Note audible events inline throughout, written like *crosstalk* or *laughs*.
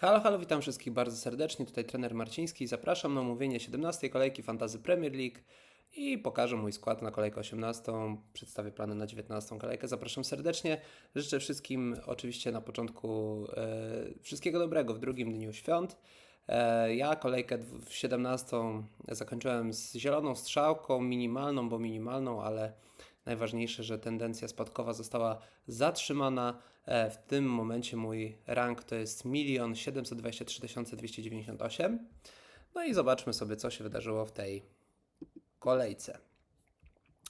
Halo, halo, witam wszystkich bardzo serdecznie. Tutaj trener Marciński. Zapraszam na omówienie 17 kolejki Fantazy Premier League i pokażę mój skład na kolejkę 18. Przedstawię plany na 19 kolejkę. Zapraszam serdecznie. Życzę wszystkim oczywiście na początku e, wszystkiego dobrego w drugim dniu świąt. E, ja kolejkę w 17 zakończyłem z zieloną strzałką, minimalną, bo minimalną, ale najważniejsze, że tendencja spadkowa została zatrzymana. E, W tym momencie mój rank to jest 1 723 298. No i zobaczmy sobie, co się wydarzyło w tej kolejce.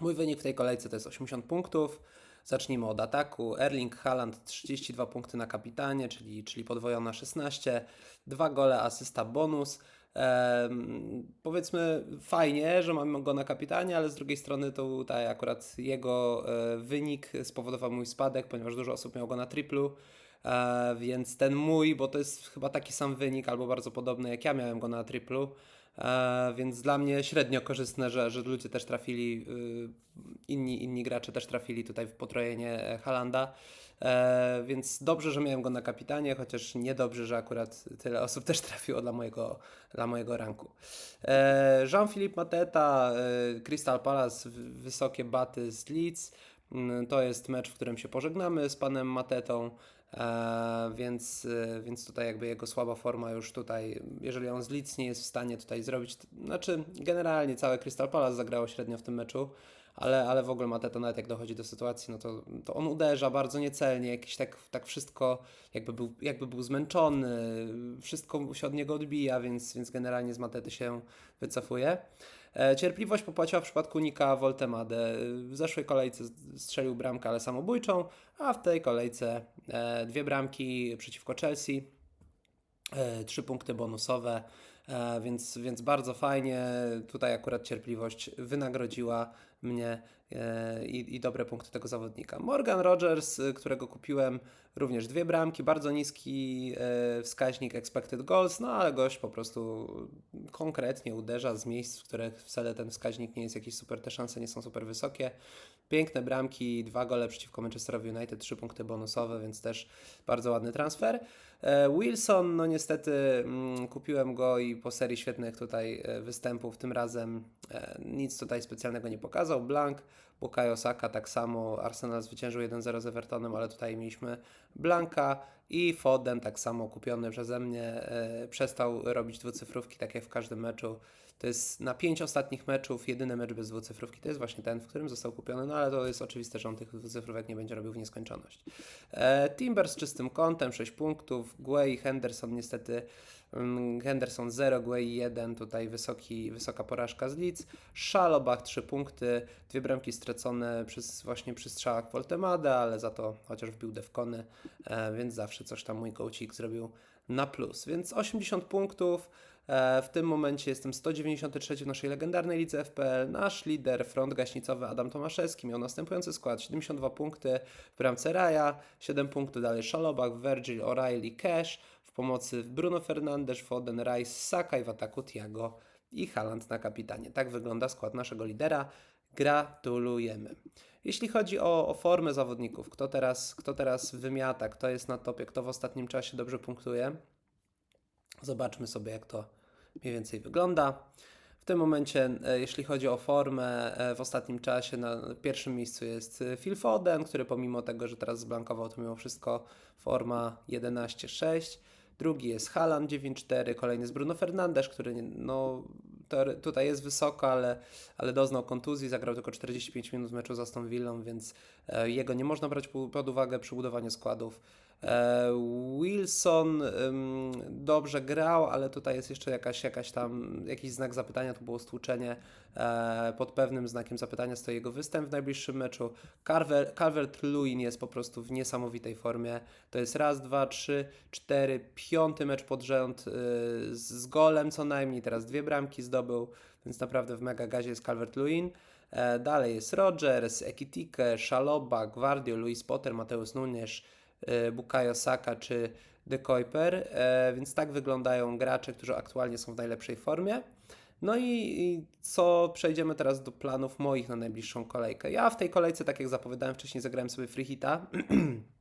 Mój wynik w tej kolejce to jest 80 punktów. Zacznijmy od ataku. Erling Haaland 32 punkty na kapitanie, czyli, czyli podwojona 16. Dwa gole, asysta, bonus. Powiedzmy fajnie, że mamy go na kapitanie, ale z drugiej strony to tutaj akurat jego e, wynik spowodował mój spadek, ponieważ dużo osób miało go na triplu. E, więc ten mój, bo to jest chyba taki sam wynik, albo bardzo podobny jak ja miałem go na triplu, e, więc dla mnie średnio korzystne, że, że ludzie też trafili, y, inni, inni gracze też trafili tutaj w potrojenie Halanda. E, więc dobrze, że miałem go na kapitanie, chociaż niedobrze, że akurat tyle osób też trafiło dla mojego, dla mojego ranku. E, Jean-Philippe Mateta, e, Crystal Palace, wysokie baty z Leeds. Mm, To jest mecz, w którym się pożegnamy z panem Matetą, więc, e, więc tutaj jakby jego słaba forma już tutaj, jeżeli on z Leeds nie jest w stanie tutaj zrobić, znaczy generalnie całe Crystal Palace zagrało średnio w tym meczu, ale, ale w ogóle Mateta nawet jak dochodzi do sytuacji, no to, to on uderza bardzo niecelnie, jakiś tak, tak wszystko jakby był, jakby był zmęczony, wszystko się od niego odbija, więc, więc generalnie z Matety się wycofuje. E, Cierpliwość popłaciła w przypadku Nika Voltemade. W zeszłej kolejce strzelił bramkę, ale samobójczą, a w tej kolejce e, dwie bramki przeciwko Chelsea, e, trzy punkty bonusowe, więc, więc bardzo fajnie. Tutaj akurat cierpliwość wynagrodziła mnie i, i dobre punkty tego zawodnika. Morgan Rogers, y, którego kupiłem, również dwie bramki, bardzo niski e, wskaźnik expected goals, no ale gość po prostu konkretnie uderza z miejsc, w których wcale ten wskaźnik nie jest jakiś super, te szanse nie są super wysokie. Piękne bramki, dwa gole przeciwko Manchesterowi United, trzy punkty bonusowe, więc też bardzo ładny transfer. E, Wilson, no niestety mm, kupiłem go i po serii świetnych tutaj e, występów, tym razem e, nic tutaj specjalnego nie pokazał. Blank, Bukayo Saka tak samo, Arsenal zwyciężył 1-0 z Evertonem, ale tutaj mieliśmy Blanka i Foden tak samo kupiony przeze mnie, przestał robić dwucyfrówki tak jak w każdym meczu. To jest na pięć ostatnich meczów jedyny mecz bez dwucyfrówki. To jest właśnie ten, w którym został kupiony, no ale to jest oczywiste, że on tych dwucyfrówek nie będzie robił w nieskończoność. E, Timber z czystym kątem, 6 punktów. Guay i Henderson niestety. mm, Henderson 0, Guay 1, tutaj wysoki, wysoka porażka z Leeds. Szalobach 3 punkty, dwie bramki stracone przez, właśnie przy strzałach Voltemada, ale za to chociaż wbił defkony, e, więc zawsze coś tam mój gołcik zrobił na plus. Więc 80 punktów. E, W tym momencie jestem 193 w naszej legendarnej lidze FPL. Nasz lider, front gaśnicowy Adam Tomaszewski miał następujący skład: 72 punkty w bramce Raja, 7 punktów dalej Szalobach, Virgil, O'Reilly, Cash, w pomocy Bruno Fernandes, Foden, Rice, Saka i w ataku Thiago i Haaland na kapitanie. Tak wygląda skład naszego lidera. Gratulujemy. Jeśli chodzi o, o formę zawodników, kto teraz, kto teraz wymiata, kto jest na topie, kto w ostatnim czasie dobrze punktuje, Zobaczmy sobie, jak to mniej więcej wygląda. W tym momencie, e, jeśli chodzi o formę, e, w ostatnim czasie na pierwszym miejscu jest e, Phil Foden, który pomimo tego, że teraz zblankował, to mimo wszystko forma 11-6. Drugi jest Haaland 9-4, kolejny jest Bruno Fernandes, który no, tutaj jest wysoko, ale, ale doznał kontuzji, zagrał tylko 45 minut w meczu z Aston Villą, więc e, jego nie można brać pod uwagę przy budowaniu składów. E, Wilson dobrze grał, ale tutaj jest jeszcze jakaś, jakaś tam, jakiś znak zapytania, to było stłuczenie. E, pod pewnym znakiem zapytania stoi jego występ w najbliższym meczu. Carver, Calvert-Lewin jest po prostu w niesamowitej formie. To jest raz, dwa, trzy, cztery, piąty mecz pod rząd y, z golem co najmniej, teraz dwie bramki zdobył, więc naprawdę w mega gazie jest Calvert-Lewin. E, dalej jest Rogers, Ekitike, Szaloba, Guardio, Luis Potter, Mateusz Nunes, y, Bukayo Saka czy De Kuiper, e, więc tak wyglądają gracze, którzy aktualnie są w najlepszej formie. No i, co przejdziemy teraz do planów moich na najbliższą kolejkę. Ja w tej kolejce, tak jak zapowiadałem wcześniej, zagrałem sobie free hita,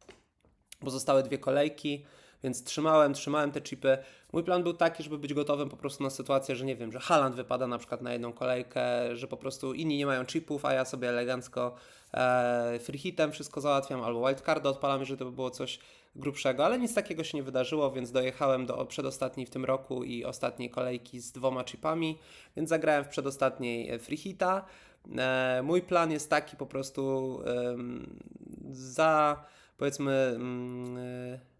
*clears throat* zostały dwie kolejki, więc trzymałem, trzymałem te chipy. Mój plan był taki, żeby być gotowym po prostu na sytuację, że nie wiem, że Haaland wypada na przykład na jedną kolejkę, że po prostu inni nie mają chipów, a ja sobie elegancko e, free hitem wszystko załatwiam, albo wildcarda odpalam, jeżeli to by było coś grubszego, ale nic takiego się nie wydarzyło, więc dojechałem do przedostatniej w tym roku i ostatniej kolejki z dwoma chipami, więc zagrałem w przedostatniej e, free hita. E, mój plan jest taki po prostu em, za powiedzmy mm, e,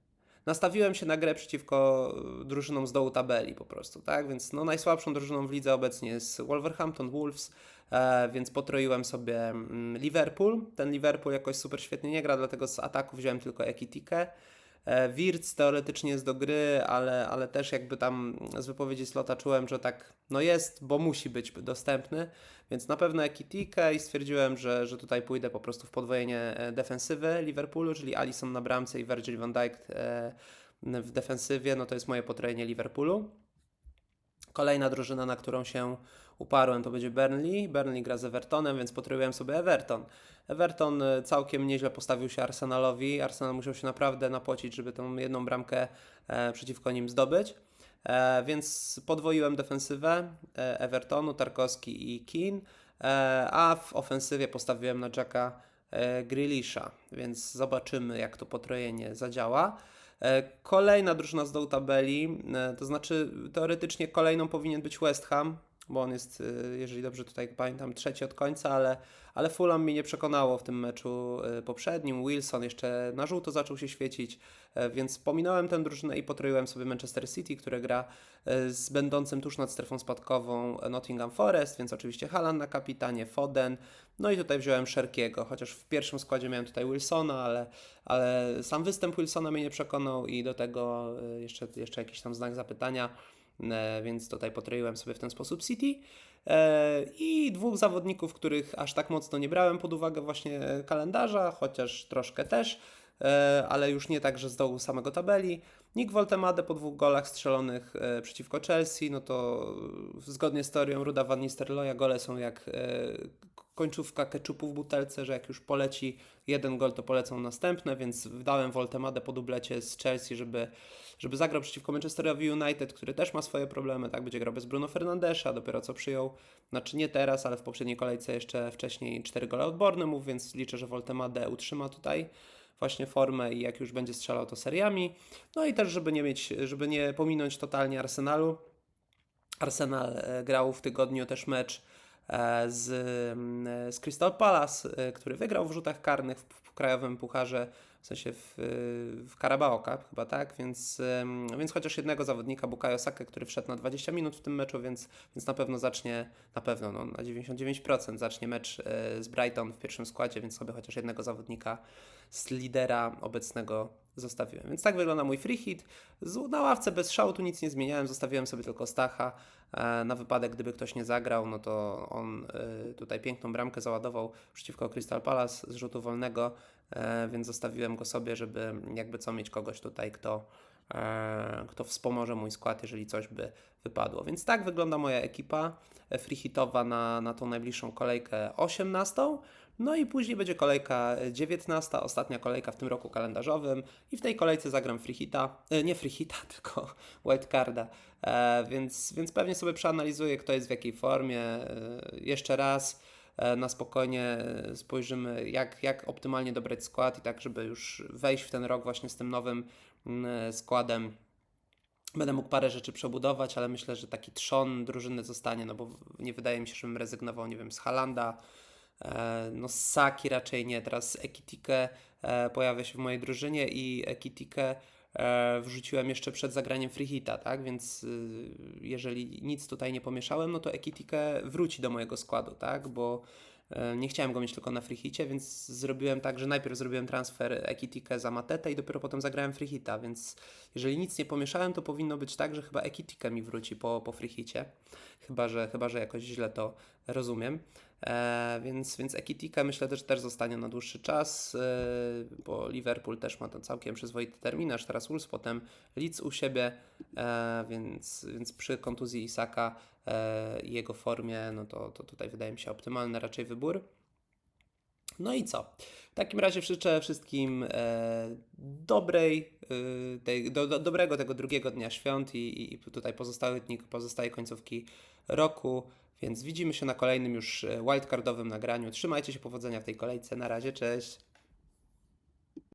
nastawiłem się na grę przeciwko drużynom z dołu tabeli po prostu, tak? Więc no, najsłabszą drużyną w lidze obecnie jest Wolverhampton Wolves, e, więc potroiłem sobie mm, Liverpool. Ten Liverpool jakoś super świetnie nie gra, dlatego z ataku wziąłem tylko Ekitikę. E, Wirtz teoretycznie jest do gry, ale, ale też jakby tam z wypowiedzi Slota czułem, że tak no jest, bo musi być dostępny, więc na pewno Ekitikę i stwierdziłem, że, że tutaj pójdę po prostu w podwojenie e, defensywy Liverpoolu, czyli Alisson na bramce i Virgil van Dijk e, w defensywie, no to jest moje potrojenie Liverpoolu. Kolejna drużyna, na którą się uparłem, to będzie Burnley. Burnley gra z Evertonem, więc potroiłem sobie Everton. Everton y, całkiem nieźle postawił się Arsenalowi. Arsenal musiał się naprawdę napocić, żeby tą jedną bramkę e, przeciwko nim zdobyć. E, więc podwoiłem defensywę e, Evertonu, Tarkowski i Keane, e, a w ofensywie postawiłem na Jacka e, Grealisha, więc zobaczymy jak to potrojenie zadziała. E, Kolejna drużyna z dołu tabeli, e, to znaczy teoretycznie kolejną powinien być West Ham, bo on jest, e, jeżeli dobrze tutaj pamiętam, trzeci od końca, ale, ale Fulham mnie nie przekonało w tym meczu e, poprzednim. Wilson jeszcze na żółto zaczął się świecić, e, więc pominąłem tę drużynę i potroiłem sobie Manchester City, które gra z będącym tuż nad strefą spadkową Nottingham Forest, więc oczywiście Haaland na kapitanie, Foden, no i tutaj wziąłem Szerkiego, chociaż w pierwszym składzie miałem tutaj Wilsona, ale, ale sam występ Wilsona mnie nie przekonał i do tego jeszcze, jeszcze jakiś tam znak zapytania, więc tutaj potroiłem sobie w ten sposób City. E, I dwóch zawodników, których aż tak mocno nie brałem pod uwagę właśnie kalendarza, chociaż troszkę też, e, ale już nie tak, że z dołu samego tabeli. Nick Woltemade po dwóch golach strzelonych e, przeciwko Chelsea, no to e, zgodnie z teorią Ruda Van Nistelrooya gole są jak e, końcówka keczupu w butelce, że jak już poleci jeden gol, to polecą następne, więc wdałem Woltemadę po dublecie z Chelsea, żeby, żeby zagrał przeciwko Manchesterowi United, który też ma swoje problemy, tak, będzie grał bez Bruno Fernandesza, dopiero co przyjął, znaczy nie teraz, ale w poprzedniej kolejce jeszcze wcześniej 4 gole od Bournemouth, więc liczę, że Woltemadę utrzyma tutaj właśnie formę i jak już będzie strzelał to seriami. No i też, żeby nie mieć, żeby nie pominąć totalnie Arsenalu. Arsenal e, grał w tygodniu też mecz z, mm, z Crystal Palace, e, który wygrał w rzutach karnych w, w krajowym pucharze, w sensie w, w Carabao Cup chyba tak, więc, więc chociaż jednego zawodnika, Bukayo Saka, który wszedł na 20 minut w tym meczu, więc, więc na pewno zacznie, na pewno no, na 99% zacznie mecz e, z Brighton w pierwszym składzie, więc sobie chociaż jednego zawodnika z lidera obecnego zostawiłem. Więc tak wygląda mój free hit. Na ławce bez szału tu nic nie zmieniałem, zostawiłem sobie tylko Stacha e, na wypadek, gdyby ktoś nie zagrał, no to on e, tutaj piękną bramkę załadował przeciwko Crystal Palace z rzutu wolnego, więc zostawiłem go sobie, żeby jakby co mieć kogoś tutaj, kto, e, kto wspomoże mój skład, jeżeli coś by wypadło. Więc tak wygląda moja ekipa e, free hitowa na, na tą najbliższą kolejkę 18. No i później będzie kolejka 19, ostatnia kolejka w tym roku kalendarzowym i w tej kolejce zagram free hita, e, nie free hita, *laughs* tylko wildcarda, e, więc, więc pewnie sobie przeanalizuję, kto jest w jakiej formie, e, jeszcze raz e, na spokojnie e, spojrzymy, jak, jak optymalnie dobrać skład i tak, żeby już wejść w ten rok właśnie z tym nowym mm, składem. Będę mógł parę rzeczy przebudować, ale myślę, że taki trzon drużyny zostanie, no bo nie wydaje mi się, żebym rezygnował, nie wiem, z Halanda, E, No Saki raczej nie. Teraz Ekitikę e, pojawia się w mojej drużynie i Ekitikę e, wrzuciłem jeszcze przed zagraniem free hita, tak? Więc y, jeżeli nic tutaj nie pomieszałem, no to Ekitikę wróci do mojego składu, tak? Bo e, nie chciałem go mieć tylko na free hicie, więc zrobiłem tak, że najpierw zrobiłem transfer Ekitikę za Matetę i dopiero potem zagrałem free hita, więc jeżeli nic nie pomieszałem, to powinno być tak, że chyba Ekitikę mi wróci po, po free hicie. Chyba że, chyba, że jakoś źle to rozumiem. E, więc, więc Ekitika myślę też, też zostanie na dłuższy czas, e, bo Liverpool też ma ten całkiem przyzwoity terminarz, teraz Wolves, potem Leeds u siebie, e, więc, więc przy kontuzji Isaka e, i jego formie, no to, to tutaj wydaje mi się optymalny raczej wybór. No i co? W takim razie życzę wszystkim e, dobrej, e, tej, do, do, dobrego tego drugiego dnia świąt i, i tutaj pozostałych dni, pozostałej końcówki roku. Więc widzimy się na kolejnym już e, wildcardowym nagraniu. Trzymajcie się, powodzenia w tej kolejce. Na razie, cześć.